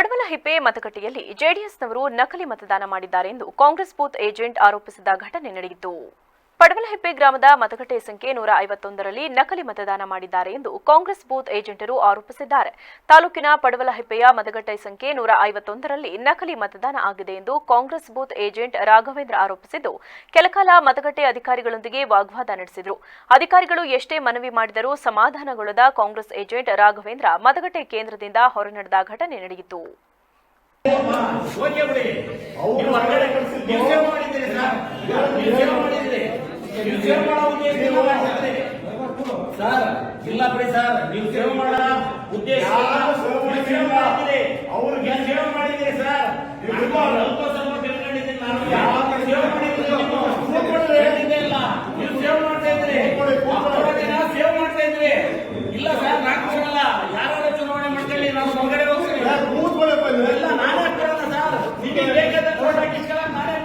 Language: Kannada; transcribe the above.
ಪಡವಲಹಿಪ್ಪೆ ಮತಗಟ್ಟೆಯಲ್ಲಿ ಜೆಡಿಎಸ್ನವರು ನಕಲಿ ಮತದಾನ ಮಾಡಿದ್ದಾರೆ ಎಂದು ಕಾಂಗ್ರೆಸ್ ಬೂತ್ ಏಜೆಂಟ್ ಆರೋಪಿಸಿದ ಘಟನೆ ನಡೆಯಿತು. ಪಡವಲಹಿಪ್ಪೆ ಗ್ರಾಮದ ಮತಗಟ್ಟೆ ಸಂಖ್ಯೆ ನೂರ ಐವತ್ತೊಂದರಲ್ಲಿ ನಕಲಿ ಮತದಾನ ಮಾಡಿದ್ದಾರೆ ಎಂದು ಕಾಂಗ್ರೆಸ್ ಬೂತ್ ಏಜೆಂಟರು ಆರೋಪಿಸಿದ್ದಾರೆ. ತಾಲೂಕಿನ ಪಡವಲಹಿಪ್ಪೆಯ ಮತಗಟ್ಟೆ ಸಂಖ್ಯೆ ನೂರ ಐವತ್ತೊಂದರಲ್ಲಿ ನಕಲಿ ಮತದಾನ ಆಗಿದೆ ಎಂದು ಕಾಂಗ್ರೆಸ್ ಬೂತ್ ಏಜೆಂಟ್ ರಾಘವೇಂದ್ರ ಆರೋಪಿಸಿದ್ದು ಕೆಲಕಾಲ ಮತಗಟ್ಟೆ ಅಧಿಕಾರಿಗಳೊಂದಿಗೆ ವಾಗ್ವಾದ ನಡೆಸಿದರು. ಅಧಿಕಾರಿಗಳು ಎಷ್ಟೇ ಮನವಿ ಮಾಡಿದರೂ ಸಮಾಧಾನಗೊಳ್ಳದ ಕಾಂಗ್ರೆಸ್ ಏಜೆಂಟ್ ರಾಘವೇಂದ್ರ ಮತಗಟ್ಟೆ ಕೇಂದ್ರದಿಂದ ಹೊರನಡೆದ ಘಟನೆ ನಡೆಯಿತು ಓಕೆ ಬಿಡಿ ನೀವು ಹೊರಗಡೆ ನೀವು ಸೇವ್ ಮಾಡಿದ್ದೀರಿ ಸರ್ ನೀವು ಸೇವ್ ಮಾಡಿದ್ದೀರಿ ನೀವು ಸೇವ್ ಮಾಡೋ ಉದ್ದೇಶ ಸರ್ ಇಲ್ಲ ಬಿಡಿ ಸರ್. ನೀವು ಸೇವ್ ಮಾಡೋ ಉದ್ದೇಶ ಸೇವ್. ಮಾಡಿದ್ದೀರಿ. ಅವ್ರಿಗೆ ಸೇವ್ ಮಾಡಿದ್ದೀರಿ ಸರ್. ಸೇವ್ ಮಾಡ್ತಾ ಇದ್ರಿ ಇಲ್ಲ ಸರ್ ನಾಲ್ಕು ಅಲ್ಲ. ಯಾರು ಚುನಾವಣೆ ಮಾಡ್ಕೊಳ್ಳಿ. ನಾವು ಹೊರಗಡೆ ಹೋಗ್ತೀವಿ. ಇಲ್ಲಿ. ನಾನೇ ಕೊಡೋಣ ಸರ್. ನಿಮಗೆ ಬೇಕಾದ ನಾನೇ